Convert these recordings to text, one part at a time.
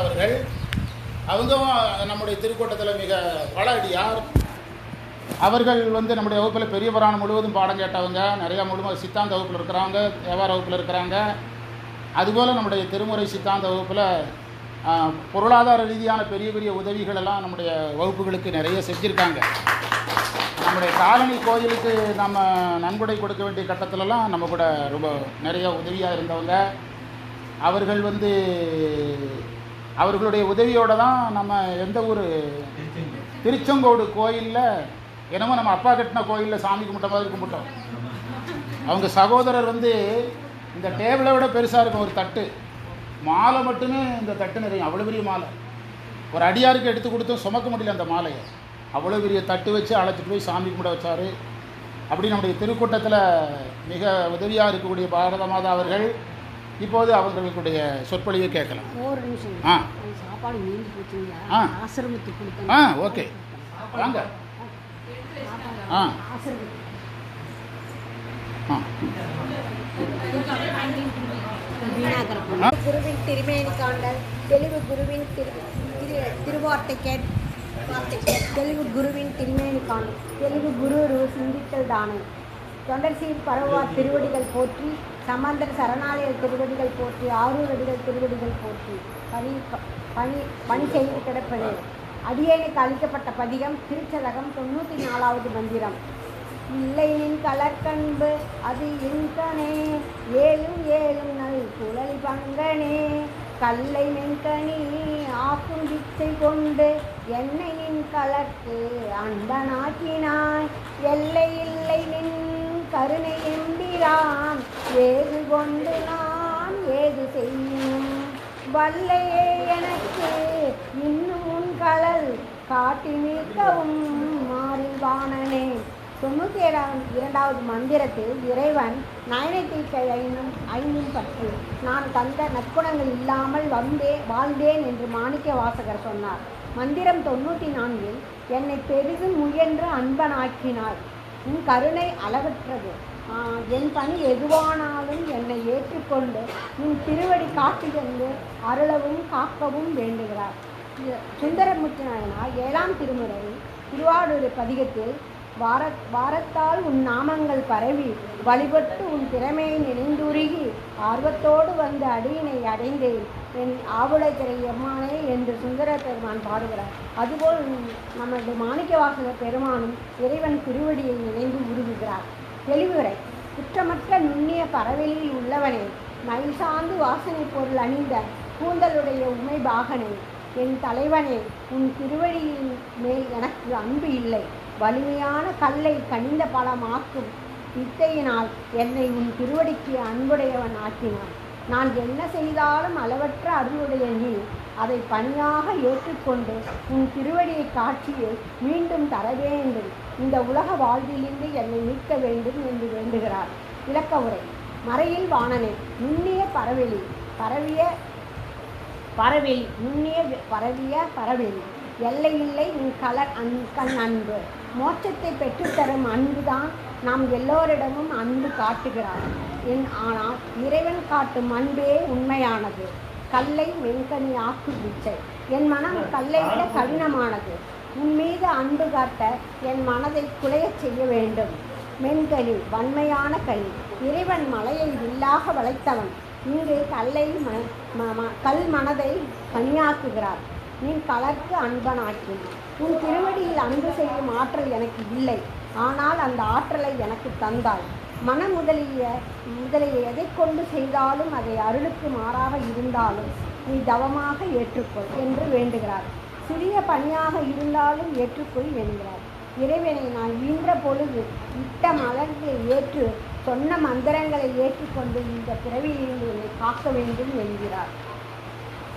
அவர்கள். அவங்களும் நம்முடைய திருக்கூட்டத்தில் மிக பல அடியார் அவர்கள் வந்து நம்முடைய வகுப்பில் பெரிய புராணம் முழுவதும் பாடம் கேட்டவங்க. நிறையா முழுமை சித்தாந்த வகுப்பில் இருக்கிறாங்க வியாபார வகுப்பில் இருக்கிறாங்க. அதுபோல் நம்முடைய திருமுறை சித்தாந்த வகுப்பில் பொருளாதார ரீதியான பெரிய பெரிய உதவிகள் எல்லாம் நம்முடைய வகுப்புகளுக்கு நிறைய செஞ்சுருக்காங்க. நம்முடைய காலனி கோயிலுக்கு நம்ம நன்கொடை கொடுக்க வேண்டிய கட்டத்திலலாம் நம்ம கூட ரொம்ப நிறைய உதவியாக இருந்தவங்க. அவர்கள் வந்து அவர்களுடைய உதவியோடு தான் நம்ம எந்த ஊர்? திருச்செங்கோடு. கோயிலில் என்னமோ நம்ம அப்பா கட்டின கோயிலில் சாமி கும்பிட்ட மாதிரி கும்பிட்டோம். அவங்க சகோதரர் வந்து இந்த டேபிளை விட பெருசாக இருக்கும் ஒரு தட்டு. மாலை மட்டுமே இந்த தட்டு நிறையும் அவ்வளோ பெரிய மாலை. ஒரு அடியாருக்கு எடுத்து கொடுத்தும் சுமக்க முடியல அந்த மாலையை. அவ்வளோ பெரிய தட்டு வச்சு அழைச்சிட்டு போய் சாமி கும்பிட வச்சார். அப்படி நம்முடைய திருக்கூட்டத்தில் மிக உதவியாக இருக்கக்கூடிய பாரத மாதா அவர்கள் இப்போது அவர்களுடைய சொற்பொழிவை கேட்கலாம். ஒரு நிமிஷம். ஆ. சாப்பாடு மீந்து போச்சுங்களா ஆ. ஆசிரமத்துக்கு கொடுத்தேன். ஆ ஓகே. வாங்க. ஆ. குருவின் திருமேனி காண்டல் தெளிவு குருவின் திரு திரு திருவார்த்தை கேட் தெளிவு குருவின் திருமேனி காண்டல் தெளிவு குரு சிந்தித்தல் தானே. தொண்டர் பரவார் திருவடிகள் போற்றி சமந்தர் சரணாலய திருவடிகள் போற்றி ஆரூர் அடிகள் திருவடிகள் போற்றி. பணி பணி பணி செய்து கிடப்பது. அடியேனுக்கு அளிக்கப்பட்ட பதிகம் திருச்சதகம் தொண்ணூற்றி நாலாவது மந்திரம். இல்லையின் கலர்கண்பு அது இன்கனே ஏழும் ஏழும் நல் குழல் பங்கனே கல்லை மென்கனி ஆக்கும் வித்தை கொண்டு என்னையின் கலர்க்கு அன்பனாக்கினாய் எல்லை இல்லை நின் கருணை எம்பிரான். ஏது கொண்டு நான் ஏது செய்யும்? வல்லையே எனக்கு இன்னும் உன் கலல் காட்டி நிற்கவும் மாறிவானனே தொண்ணூற்றி ஏழாம் இரண்டாவது மந்திரத்தில் இறைவன் நயனத்தீக்கை ஐந்தும் ஐந்தும் பற்றி. நான் தந்த நற்குணங்கள் இல்லாமல் வந்தே வாழ்ந்தேன் என்று மாணிக்க வாசகர் சொன்னார். மந்திரம் தொண்ணூற்றி நான்கில் என்னை பெரிதும் முயன்று அன்பனாக்கினாள் உன் கருணை அளவற்றது என் பணி எதுவானாலும் என்னை ஏற்றுக்கொண்டு உன் திருவடி காட்டிலிருந்து அருளவும் காக்கவும் வேண்டுகிறார். சுந்தரமுத்து நாயனார் ஏழாம் திருமுறை திருவாரூர் பதிகத்தில் வார வாரத்தால் உன் நாமங்கள் பரவி வழிபட்டு உன் திறமையை நினைந்துருகி ஆர்வத்தோடு வந்த அடியினை அடைந்தேன். என் ஆவுடை திரை எம்மானே என்று சுந்தர பெருமான் பாடுகிறார். அதுபோல் நமது மாணிக்கவாசக பெருமானும் இறைவன் திருவடியை நினைந்து உருகுகிறார். தெளிவுரை. குற்றமற்ற நுண்ணிய பறவையில் உள்ளவனே மயில் சார்ந்து வாசனை பொருள் அணிந்த கூந்தலுடைய உமை பாகனே என் தலைவனே உன் திருவடியின் மேல் எனக்கு அன்பு இல்லை. வலிமையான கல்லை கனிந்த பழமாக்கும் வித்தையினால் என்னை உன் திருவடிக்கு அன்புடையவன் ஆக்கினான். நான் என்ன செய்தாலும் அளவற்ற அருளுடைய நீ அதை பணியாக ஏற்றுக்கொண்டு உன் திருவடியை காட்சியை மீண்டும் தர வேண்டும். இந்த உலக வாழ்விலிருந்து என்னை மீட்க வேண்டும் என்று வேண்டுகிறார். இலக்க உரை. மறையில் வாணனை நுண்ணிய பறவெளி பரவிய பறவெளி நுண்ணிய பரவிய பறவெளி எல்லை இல்லை உன் கலர் அன் கண் அன்பு. மோட்சத்தை பெற்றுத்தரும் அன்புதான் நாம் எல்லோரிடமும் அன்பு காட்டுகிறார். என் ஆனால் இறைவன் காட்டும் அன்பே உண்மையானது. கல்லை மென்கனி ஆக்கு பிச்சை. என் மனம் கல்லை விட கடினமானது. உன் மீது அன்பு காட்ட என் மனதை குலையச் செய்ய வேண்டும். மென்கனி வன்மையான கனி. இறைவன் மலையை வில்லாக வளைத்தவன். இங்கு கல்லை ம- ம- கல் மனதை கனியாக்குகிறார். நீ கலர்க்கு அன்பனாக்கி உன் திருவடியில் அன்பு செய்யும் ஆற்றல் எனக்கு இல்லை. ஆனால் அந்த ஆற்றலை எனக்கு தந்தாய். மன முதலிய முதலிய எதை கொண்டு செய்தாலும் அதை அருளுக்கு மாறாக இருந்தாலும் நீ தவமாக ஏற்றுக்கொள் என்று வேண்டுகிறார். சிறிய பணியாக இருந்தாலும் ஏற்றுக்கொள் என்கிறார். இறைவனை நான் ஈன்ற பொழுது இட்ட மலர்களை ஏற்று சொன்ன மந்திரங்களை ஏற்றுக்கொண்டு இந்த பிறவியிலிருந்து என்னை காக்க வேண்டும் என்கிறார்.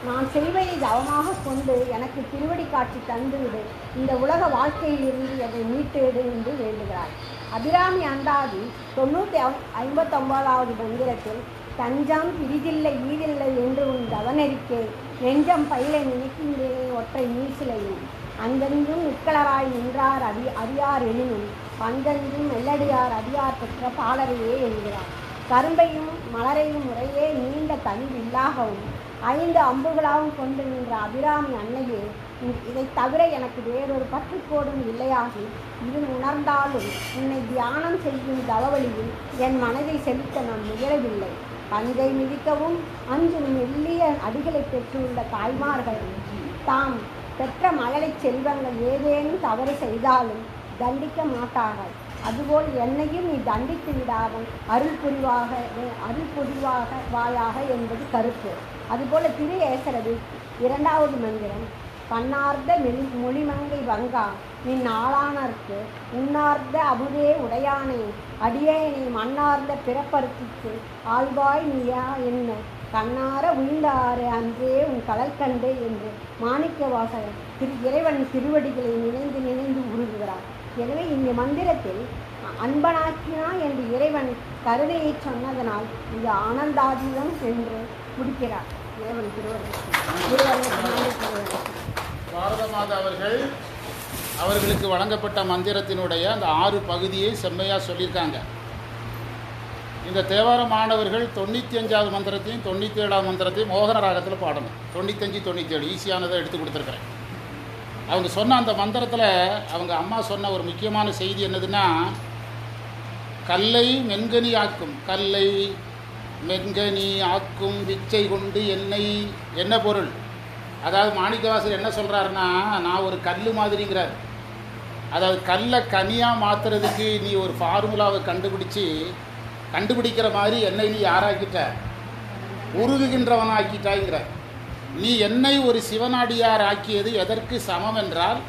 நான் செய்வதை தவமாக கொண்டு எனக்கு திருவடி காட்சி தந்துவிடு. இந்த உலக வாழ்க்கையிலிருந்து என்னை மீட்டேடு என்று வேண்டுகிறார் அபிராமி அந்தாதி தொண்ணூற்றி ஐம்பத்தொம்பதாவது மந்திரத்தில் தஞ்சம் பிரிதில்லை ஈதில்லை என்று உன் கவனரிக்கே நெஞ்சம் பயில நினைக்கின்றேனே ஒற்றை மீசிலையும். அங்கெங்கும் நிற்களராய் நின்றார் அடி அடியார் எனினும் பங்கெங்கும் மெல்லடியார் அடியார் பெற்ற பாலரையே என்கிறார். கரும்பையும் மலரையும் முறையே நீண்ட தனி இல்லாகவும் ஐந்து அம்புகளாகவும் கொண்டு நின்ற அபிராமி அன்னையே இதை இதைத் தவிர எனக்கு வேறொரு பற்றுக்கோடும் இல்லையாகி இது உணர்ந்தாலும் உன்னை தியானம் செய்யும் தவவழியில் என் மனதை செலுத்த நான் முயலவில்லை. பஞ்சை மிதிக்கவும் அஞ்சு மெல்லிய அடிகளை பெற்றுள்ள தாய்மார்கள் தாம் பெற்ற மழலைச் செல்வங்கள் ஏதேனும் தவறு செய்தாலும் தண்டிக்க மாட்டார்கள். அதுபோல் என்னையும் நீ தண்டித்து விடாமல் அருள் புரிவாக அருள் புரிவாக வாயாக என்பது கருத்து. அதுபோல் திரு ஏசரது இரண்டாவது மந்திரம் பன்னார்ந்த மெலி மொழிமங்கை வங்கா நின் ஆளானர்க்கு உன்னார்ந்த அபுதே உடையானே அடியேனை மண்ணார்ந்த பிறப்பறுத்திற்கு ஆழ்வாய் நீயா என்ன? கண்ணார உயிர்ந்தாறு அன்றே உன் கடல் கண்டு என்று மாணிக்க வாசகர் திரு இறைவன் திருவடிகளை நினைந்து நினைந்து உருகுகிறார். எனவே இந்த மந்திரத்தில் அன்பனாக்கினா என்று இறைவன் கருணையை சொன்னதனால் இது ஆனந்தாதீதம் என்று முடிக்கிறார். இறைவன் பாரத மாதா அவர்கள் அவர்களுக்கு வழங்கப்பட்ட மந்திரத்தினுடைய அந்த ஆறு பகுதியை செம்மையாக சொல்லியிருக்காங்க. இந்த தேவார மாணவர்கள் தொண்ணூற்றி அஞ்சாவது மந்திரத்தையும் தொண்ணூற்றி ஏழாவது மந்திரத்தையும் மோகன ராகத்தில் பாடணும். தொண்ணூத்தஞ்சு தொண்ணூற்றி ஏழு ஈஸியானதை எடுத்து கொடுத்துருக்குறேன். அவங்க சொன்ன அந்த மந்திரத்தில் அவங்க அம்மா சொன்ன ஒரு முக்கியமான செய்தி என்னதுன்னா கல்லை மென்கனி ஆக்கும் கல்லை மென்கனி ஆக்கும் விச்சை கொண்டு என்னை என்ன பொருள்? அதாவது மாணிக்கவாசர் என்ன சொல்கிறாருன்னா நான் ஒரு கல் மாதிரிங்கிறார். அதாவது கல்லை கனியாக மாற்றுறதுக்கு நீ ஒரு ஃபார்முலாவை கண்டுபிடிச்சி கண்டுபிடிக்கிற மாதிரி என்னை நீ யாராக்கிட்ட? உருகுகின்றவன் நீ என்னை ஒரு சிவனடியார் ஆக்கியது எதற்கு சமம் என்றால்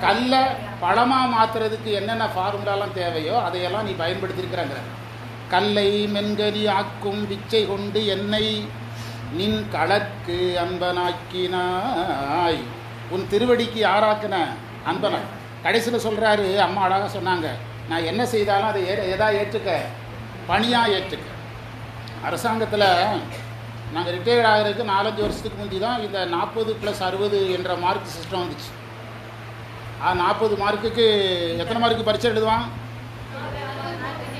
கல்லை பழமாக மாற்றுறதுக்கு என்னென்ன ஃபார்முலாலாம் தேவையோ அதையெல்லாம் நீ பயன்படுத்தியிருக்கிறங்கிற. கல்லை மென்கரி ஆக்கும் பிச்சை கொண்டு என்னை நின் களற்கு அன்பனாக்கினாய். உன் திருவடிக்கு யாராக்குன? அன்பனாய். கடைசியில் சொல்கிறாரு அம்மா அழகாக சொன்னாங்க நான் என்ன செய்தாலும் அதை ஏ எதா ஏற்றுக்க? பணியாக ஏற்றுக்க. அரசாங்கத்தில் நாங்கள் ரிட்டையர்ட் ஆகிறதுக்கு நாலஞ்சு வருஷத்துக்கு முந்தி தான் இந்த நாற்பது ப்ளஸ் அறுபது என்ற மார்க் சிஸ்டம் வந்துச்சு. ஆ நாற்பது மார்க்குக்கு எத்தனை மார்க்கு பரீட்சை எழுதுவான்?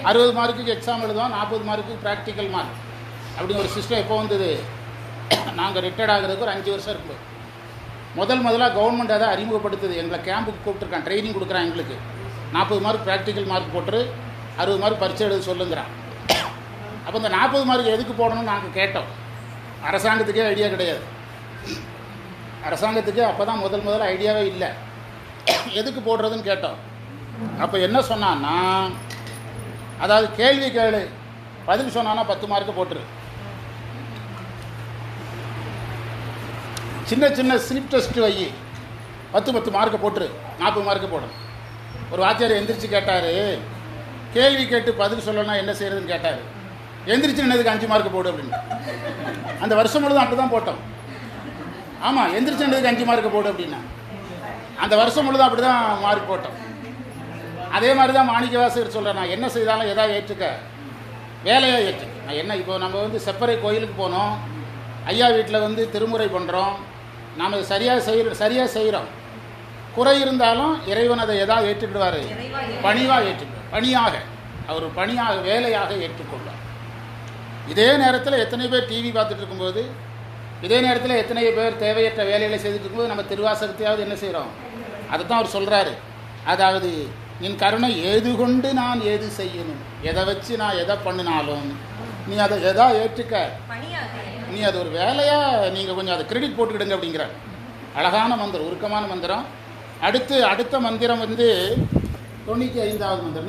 அறுபது மார்க்குக்கு எக்ஸாம் எழுதுவான் நாற்பது மார்க்குக்கு ப்ராக்டிக்கல் மார்க் அப்படின்னு ஒரு சிஸ்டம் எப்போ வந்தது? நாங்கள் ரிட்டையர்ட் ஆகிறதுக்கு ஒரு அஞ்சு வருஷம் இருக்குது முதல் முதலாக கவர்மெண்ட் அதை அறிமுகப்படுத்துது. எங்களை கேம்புக்கு கூப்பிட்டுருக்கான் ட்ரைனிங் கொடுக்குறான் எங்களுக்கு. நாற்பது மார்க் ப்ராக்டிக்கல் மார்க் போட்டு அறுபது மார்க் பரீட்சை எழுத சொல்லுங்கிறான். அப்போ இந்த நாற்பது மார்க் எதுக்கு போடணும்னு நாங்கள் கேட்டோம். அரசாங்கத்துக்கே ஐடியா கிடையாது. அரசாங்கத்துக்கே அப்போ தான் முதல் முதல்ல ஐடியாவே இல்லை. எதுக்கு போடுறதுன்னு கேட்டோம். அப்போ என்ன சொன்னான்னா அதாவது கேள்வி கேளு. பதில் சொன்னான்னா பத்து மார்க்கு போட்டுரு. சின்ன சின்ன ஸ்லிப் டெஸ்ட் வை பத்து பத்து மார்க்கை போட்டுரு. நாற்பது மார்க்கு போடும் ஒரு வாத்தியார் எந்திரிச்சு கேட்டார் கேள்வி கேட்டு பதில் சொல்லணும்னா என்ன செய்யறதுன்னு கேட்டார். எந்திரிச்சு என்னதுக்கு அஞ்சு மார்க் போடு அப்படின்னு. அந்த வருஷம் முழுதும் அப்படி தான் போட்டோம். ஆமாம் எந்திரிச்சு என்னதுக்கு அஞ்சு மார்க் போடு அப்படின்னா. அந்த வருஷம் முழுதும் அப்படி தான் மார்க் போட்டோம். அதே மாதிரி தான் மாணிக்கவாசகர் சொல்கிறேன் நான் என்ன செய்தாலும் எதாவது ஏற்றுக்க? வேலையாக ஏற்றுக்க நான் என்ன இப்போ நம்ம வந்து செப்பரை கோயிலுக்கு போனோம். ஐயா வீட்டில் வந்து திருமுறை பண்ணுறோம் நாம் சரியாக செய்கிற சரியாக செய்கிறோம் குறை இருந்தாலும் இறைவன் அதை எதாவது ஏற்றுக்கிடுவார்? பணிவாக ஏற்றுக்குவார் பணியாக அவர் பணியாக வேலையாக ஏற்றுக்கொண்டார் இதே நேரத்தில் எத்தனை பேர் டிவி பார்த்துட்டு இருக்கும்போது இதே நேரத்தில் எத்தனை பேர் தேவையற்ற வேலைகளை செய்துட்டு இருக்கும்போது நம்ம திருவாசகத்தையாவது என்ன செய்கிறோம் அதை தான் அவர் சொல்கிறாரு அதாவது என் கருணை ஏது கொண்டு நான் ஏது செய்யணும்? எதை வச்சு நான் எதை பண்ணினாலும் நீ அதை எதா ஏற்றுக்க? நீ அது ஒரு வேலையாக நீங்கள் கொஞ்சம் அதை கிரெடிட் போட்டுக்கிடுங்க அப்படிங்கிற அழகான மந்திரம் உருக்கமான மந்திரம். அடுத்து அடுத்த மந்திரம் வந்து தொண்ணூற்றி ஐந்தாவது மந்திரம்.